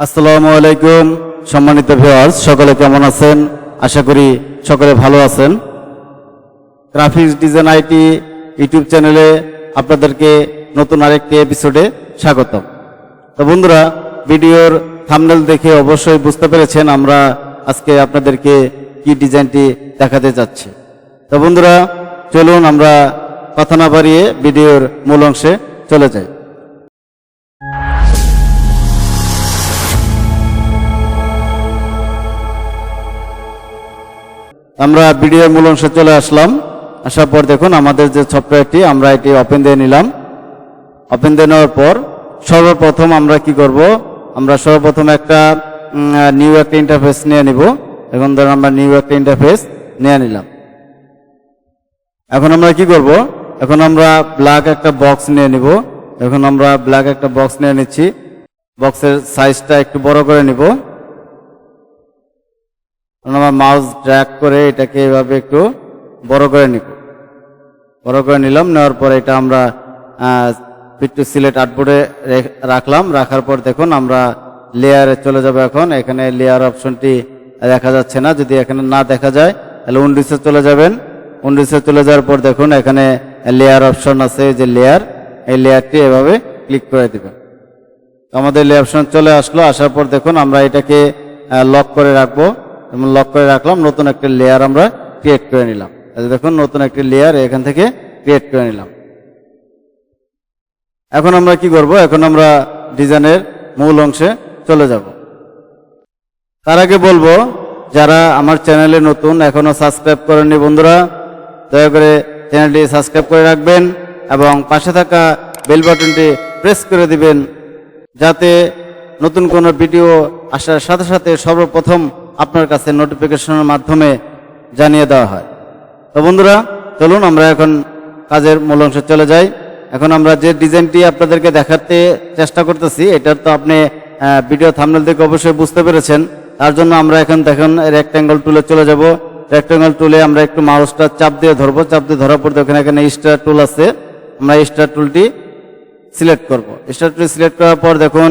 আসসালামু আলাইকুম, সম্মানিত ভিউয়ার্স সকলে কেমন আছেন? আশা করি সকলে ভালো আছেন। গ্রাফিক্স ডিজাইন আইটি ইউটিউব চ্যানেলে আপনাদেরকে নতুন আরেকটি এপিসোডে স্বাগতম। তো বন্ধুরা, ভিডিওর থামনেল দেখে অবশ্যই বুঝতে পেরেছেন আমরা আজকে আপনাদেরকে কি ডিজাইনটি দেখাতে যাচ্ছি। তো বন্ধুরা, চলুন আমরা কথা না বাড়িয়ে ভিডিওর মূল অংশে চলে যাই। আমরা ভিডিওর মূল অংশে চলে আসলাম। আসার পর দেখুন আমাদের যে সফটওয়্যারটি, আমরা এটি ওপেন দিয়ে নিলাম। ওপেন দিয়ে নেওয়ার পর সর্বপ্রথম আমরা কি করব? আমরা সর্বপ্রথম একটা নিউ একটা ইন্টারফেস নিয়ে নিব। এখন ধরুন আমরা নিউ একটা ইন্টারফেস নিয়ে নিলাম। এখন আমরা কি করব? এখন আমরা ব্ল্যাক একটা বক্স নিয়ে নিব। এখন আমরা ব্ল্যাক একটা বক্স নিয়ে নিচ্ছি। বক্সের সাইজটা একটু বড় করে নিব। আমরা মাউস ড্র্যাক করে এটাকে এভাবে একটু বড় করে নিব। বড় করে নিলাম, নেওয়ার পরে এটা আমরা একটু সিলেট আর্টবোর্ডে রাখলাম। রাখার পর দেখুন আমরা লেয়ারে চলে যাব এখন। এখানে লেয়ার অপশনটি দেখা যাচ্ছে না। যদি এখানে না দেখা যায়, তাহলে উন্ডিসে চলে যাবেন। উন্ডিসে চলে যাওয়ার পর দেখুন এখানে লেয়ার অপশন আছে যে লেয়ার এই লেয়ারটি এভাবে ক্লিক করে দিবেন। আমাদের লে অপশন চলে আসলো। আসার পর দেখুন আমরা এটাকে লক করে রাখব। এবং লক করে রাখলাম, নতুন একটা লেয়ার আমরা ক্রিয়েট করে নিলাম। দেখুন, নতুন একটা লেয়ার এখান থেকে ক্রিয়েট করে নিলাম। এখন আমরা কি করব? এখন আমরা ডিজাইনের মূল অংশে চলে যাব। তার আগে বলব, যারা আমার চ্যানেলে নতুন, এখনও সাবস্ক্রাইব করেননি বন্ধুরা, দয়া করে চ্যানেলটি সাবস্ক্রাইব করে রাখবেন এবং পাশে থাকা বেল বাটনটি প্রেস করে দিবেন, যাতে নতুন কোনো ভিডিও আসার সাথে সাথে সর্বপ্রথম আপনার কাছে নোটিফিকেশনের মাধ্যমে জানিয়ে দেওয়া হয়। তো বন্ধুরা, চলুন আমরা এখন কাজের মূল অংশে চলে যাই। এখন আমরা যে ডিজাইনটি আপনাদেরকে দেখাতে চেষ্টা করতেছি, এটার তো আপনি ভিডিও থামনেল থেকে অবশ্যই বুঝতে পেরেছেন। তার জন্য আমরা এখন দেখুন রেক্ট্যাঙ্গল টুলে চলে যাব। রেক্ট্যাঙ্গল টুলে আমরা একটু মাউসটা চাপ দিয়ে ধরবো। চাপ দিয়ে ধরার পর দেখুন এখানে স্টার টুল আছে। আমরা স্টার টুলটি সিলেক্ট করব। স্টার টুল সিলেক্ট করার পর দেখুন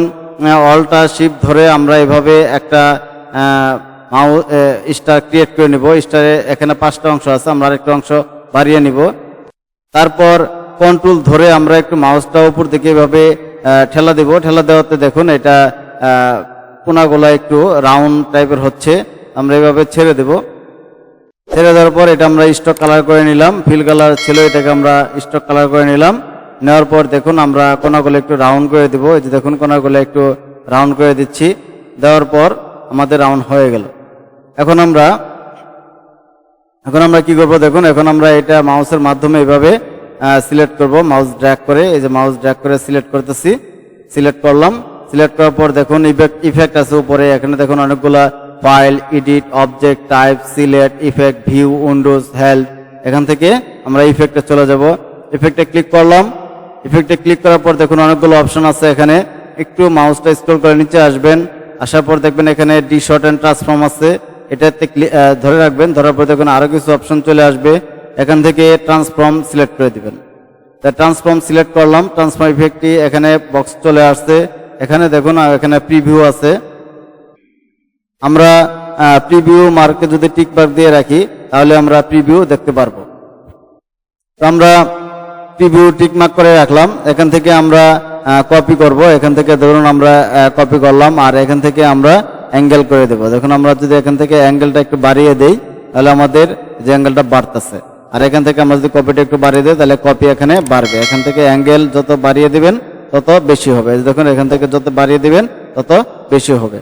অলটা শিপ ধরে আমরা এভাবে একটা মাউ স্টার ক্রিয়েট করে নিব। স্টারে এখানে পাঁচটা অংশ আছে, আমরা আরেকটা অংশ বাড়িয়ে নিব। তারপর কন্ট্রোল ধরে আমরা একটু মাউসটা উপর দিকে এভাবে ঠেলা দিব। ঠেলা দেওয়াতে দেখুন, এটা কোনাগুলা একটু রাউন্ড টাইপের হচ্ছে। আমরা এভাবে ছেড়ে দেব। ছেড়ে দেওয়ার পর এটা আমরা স্টক কালার করে নিলাম। ফিল কালার ছিল, এটাকে আমরা স্টক কালার করে নিলাম। নেওয়ার পর দেখুন, আমরা কোনাগুলো একটু রাউন্ড করে দিব। এই যে দেখুন, কোনাগুলো একটু রাউন্ড করে দিচ্ছি। দেওয়ার পর আমাদের রাউন্ড হয়ে গেল। এখন আমরা এখন আমরা কি করব দেখুন, এখন আমরা এটা মাউসের মাধ্যমে এভাবে সিলেক্ট করব, মাউস ড্র্যাগ করে, এই যে মাউস ড্র্যাগ করে সিলেক্ট করতেছি, সিলেক্ট করলাম, সিলেক্ট করার পর দেখুন ইফেক্ট আছে উপরে, এখানে দেখুন অনেকগুলা file edit object type select effect view windows help এখান থেকে আমরা ইফেক্টে চলে যাব ইফেক্টে ক্লিক করলাম ইফেক্টে ক্লিক করার পর দেখুন অনেকগুলো অপশন আছে এখানে, একটু মাউসটা স্ক্রল করে নিচে আসবেন, আসার পর দেখবেন এখানে ডি শর্ট অ্যান্ড ট্রান্সফর্ম আছে এটাতে ধরে রাখবেন, ধরার পর দেখুন আরও কিছু অপশন চলে আসবে। এখান থেকে ট্রান্সফর্ম সিলেক্ট করে দিবেন। তা ট্রান্সফর্ম সিলেক্ট করলাম ট্রান্সফর্ম ইফেক্টটি এখানে বক্স চলে আসছে। এখানে দেখুন এখানে প্রিভিউ আছে। আমরা প্রিভিউ মার্কে যদি টিক মার্ক দিয়ে রাখি, তাহলে আমরা প্রিভিউ দেখতে পারব। তো আমরা প্রিভিউ টিক মার্ক করে রাখলাম। এখান থেকে আমরা কপি করব। এখান থেকে ধরুন আমরা কপি করলাম। আর এখান থেকে আমরা অ্যাঙ্গেল করে দেবো। দেখুন, আমরা যদি এখান থেকে অ্যাঙ্গেলটা একটু বাড়িয়ে দেই, তাহলে আমাদের যে অ্যাঙ্গেলটা বাড়তেছে। আর এখান থেকে আমরা যদি কপিটা একটু বাড়িয়ে দিই, তাহলে কপি এখানে বাড়বে। এখান থেকে অ্যাঙ্গেল যত বাড়িয়ে দিবেন, তত বেশি হবে। দেখুন, এখান থেকে যত বাড়িয়ে দিবেন, তত বেশি হবে।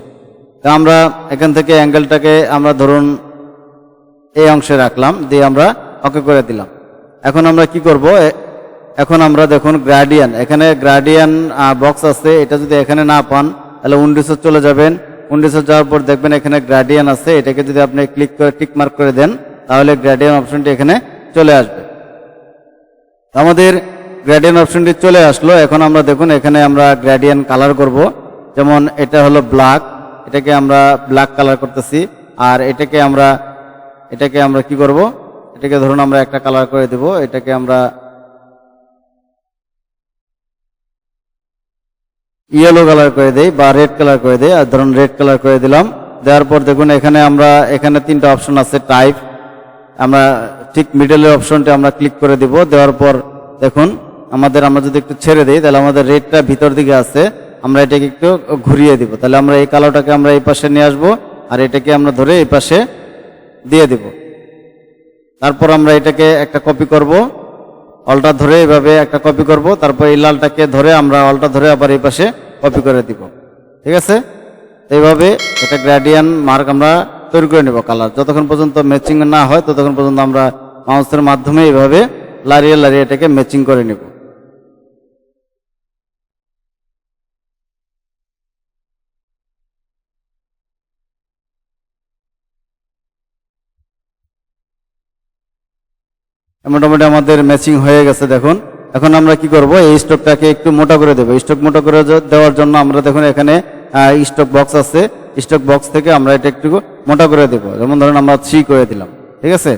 তা আমরা এখান থেকে অ্যাঙ্গেলটাকে আমরা ধরুন এই অংশে রাখলাম, দিয়ে আমরা ওকে করে দিলাম। এখন আমরা কি করব? এখন আমরা দেখুন গ্রাডিয়ান এখানে গ্রাডিয়ান বক্স আছে। এটা যদি এখানে না পান, তাহলে উন্ডিসে চলে যাবেন। উন্ডিসে যাওয়ার পর দেখবেন এখানে গ্রাডিয়ান আছে। এটাকে যদি আপনি ক্লিক করে টিক মার্ক করে দেন, তাহলে গ্রাডিয়ান অপশনটি এখানে চলে আসবে। আমাদের গ্রেডিয়ান অপশনটি চলে আসলো। এখন আমরা দেখুন, এখানে আমরা গ্রেডিয়ান কালার করব। যেমন এটা হলো ব্ল্যাক এটাকে আমরা ব্ল্যাক কালার করতেছি। আর এটাকে আমরা এটাকে আমরা কি করব? এটাকে ধরুন আমরা একটা কালার করে দেব। এটাকে আমরা ইয়েলো কালার করে দেই বা রেড কালার করে দেই, আর ধরুন রেড কালার করে দিলাম। দেওয়ার পর দেখুন এখানে আমরা, এখানে তিনটা অপশন আছে টাইপ আমরা ঠিক মিডলের অপশনটা আমরা ক্লিক করে দিব। দেওয়ার পর দেখুন, আমাদের, আমরা যদি একটু ছেড়ে দিই, তাহলে আমাদের রেডটা ভিতর দিকে আছে। আমরা এটাকে একটু ঘুরিয়ে দিব। তাহলে আমরা এই কালোটাকে আমরা এই পাশে নিয়ে আসব, আর এটাকে আমরা ধরে এই পাশে দিয়ে দিব। তারপর আমরা এটাকে একটা কপি করব। অলটা ধরে এভাবে একটা কপি করব, তারপর এই লালটাকে ধরে আমরা অলটা ধরে আবার এই পাশে কপি করে দিব। ঠিক আছে? এইভাবে এটা গ্র্যাডিয়ান মার্ক আমরা তৈরি করে নেব কালার যতক্ষণ পর্যন্ত ম্যাচিং না হয়, ততক্ষণ পর্যন্ত আমরা মাউসের মাধ্যমে এইভাবে লারিয়ে লারিয়ে এটাকে ম্যাচিং করে নেব। মোটামুটি আমাদের ম্যাচিং হয়ে গেছে, দেখুন। এখন আমরা কি করব? এই স্টকটাকে একটু মোটা করে দেবো। স্টক মোটা করে দেওয়ার জন্য আমরা দেখুন এখানে স্টক বক্স আছে। স্টক বক্স থেকে আমরা এটা একটু মোটা করে দেব। যেমন ধরুন আমরা থ্রি করে দিলাম। ঠিক আছে?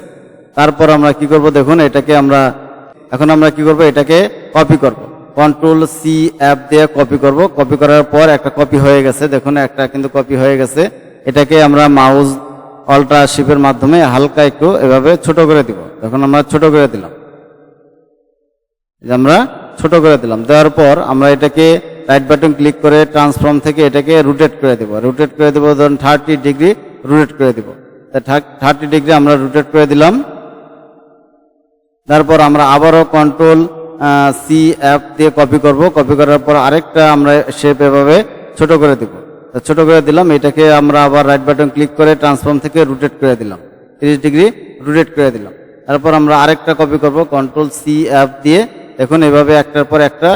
তারপর আমরা কি করব? দেখুন, এটাকে আমরা, এখন আমরা কি করব? এটাকে কপি করব। কন্ট্রোল সি অ্যাপ দিয়ে কপি করব। কপি করার পর একটা কপি হয়ে গেছে। দেখুন, একটা কিন্তু কপি হয়ে গেছে। এটাকে আমরা মাউস অল্ট্রা শিপের মাধ্যমে হালকা একটু এভাবে ছোট করে দিব। এখন আমরা ছোট করে দিলাম। আমরা ছোট করে দিলাম। দেওয়ার পর আমরা এটাকে রাইট বাটন ক্লিক করে ট্রান্সফর্ম থেকে এটাকে রোটেট করে দেব। রোটেট করে দেবো, ধরুন থার্টি ডিগ্রি রোটেট করে দিব। থার্টি ডিগ্রি আমরা রোটেট করে দিলাম। তারপর আমরা আবারও কন্ট্রোল সি অ্যাপ দিয়ে কপি করব। কপি করার পর আরেকটা আমরা শেপ এভাবে ছোট করে দিব। ছোট করে দিলাম, এটাকে আমরা আবার রাইট বাটন ক্লিক করে ট্রান্সফর্ম থেকে রোটেট করে দিলাম। তিরিশ ডিগ্রি রোটেট করে দিলাম। তারপর আমরা আরেকটা কপি করব কন্ট্রোল সি অ্যাপ দিয়ে। এখন এভাবে একটার পর একটা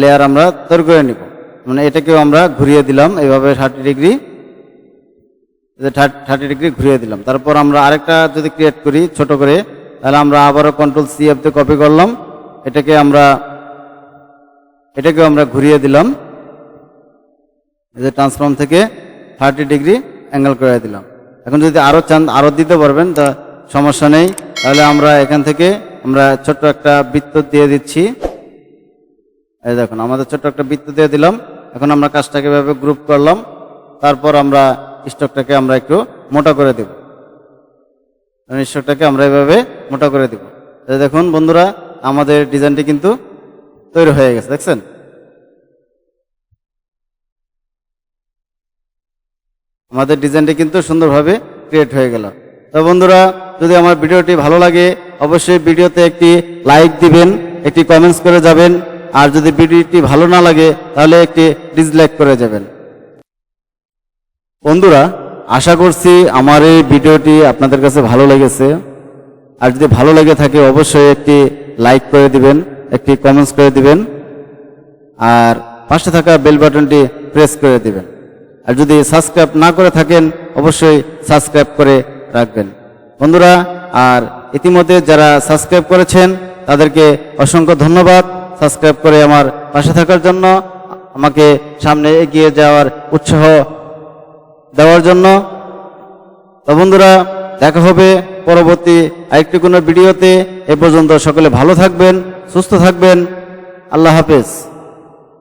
লেয়ার আমরা তৈরি করে নিব। মানে এটাকেও আমরা ঘুরিয়ে দিলাম, এভাবে থার্টি ডিগ্রি থার্টি ডিগ্রি ঘুরিয়ে দিলাম। তারপর আমরা আরেকটা যদি ক্রিয়েট করি, ছোট করে, তাহলে আমরা আবারও কন্ট্রোল সি অ্যাপ দিয়ে কপি করলাম। এটাকে আমরা এটাকে আমরা ঘুরিয়ে দিলাম। যে ট্রান্সফর্ম থেকে থার্টি ডিগ্রি অ্যাঙ্গেল করে দিলাম। এখন যদি আরও চান আরও দিতে পারবেন, তা সমস্যা নেই। তাহলে আমরা এখান থেকে আমরা ছোট্ট একটা বৃত্ত দিয়ে দিচ্ছি। এই দেখুন, আমাদের ছোট্ট একটা বৃত্ত দিয়ে দিলাম। এখন আমরা কাজটাকে এভাবে গ্রুপ করলাম। তারপর আমরা স্টকটাকে আমরা একটু মোটা করে দেব। স্টকটাকে আমরা এভাবে মোটা করে দেব। দেখুন বন্ধুরা, আমাদের ডিজাইনটি কিন্তু তৈরি হয়ে গেছে, দেখছেন? আমাদের ডিজাইনটি কিন্তু সুন্দরভাবে ক্রিয়েট হয়ে গেল। তো বন্ধুরা, যদি আমার ভিডিওটি ভালো লাগে, অবশ্যই ভিডিওতে একটি লাইক দিবেন, একটি কমেন্টস করে যাবেন, আর যদি ভিডিওটি ভালো না লাগে, তাহলে একটি ডিসলাইক করে যাবেন। বন্ধুরা, আশা করছি আমার এই ভিডিওটি আপনাদের কাছে ভালো লেগেছে। আর যদি ভালো লেগে থাকে, অবশ্যই একটি লাইক করে দিবেন, একটি কমেন্টস করে দিবেন, আর পাশে থাকা বেল বাটনটি প্রেস করে দিবেন। আর যদি সাবস্ক্রাইব না করে থাকেন, অবশ্যই সাবস্ক্রাইব করে রাখবেন। বন্ধুরা, আর ইতিমধ্যে যারা সাবস্ক্রাইব করেছেন, তাদেরকে অসংখ্য ধন্যবাদ। সাবস্ক্রাইব করে আমার পাশে থাকার জন্য, আমাকে সামনে এগিয়ে যাওয়ার উৎসাহ দেওয়ার জন্য। তো বন্ধুরা, দেখা হবে পরবর্তী আরেকটি কোনো ভিডিওতে। এ পর্যন্ত সকলে ভালো থাকবেন, সুস্থ থাকবেন। আল্লাহ হাফেজ।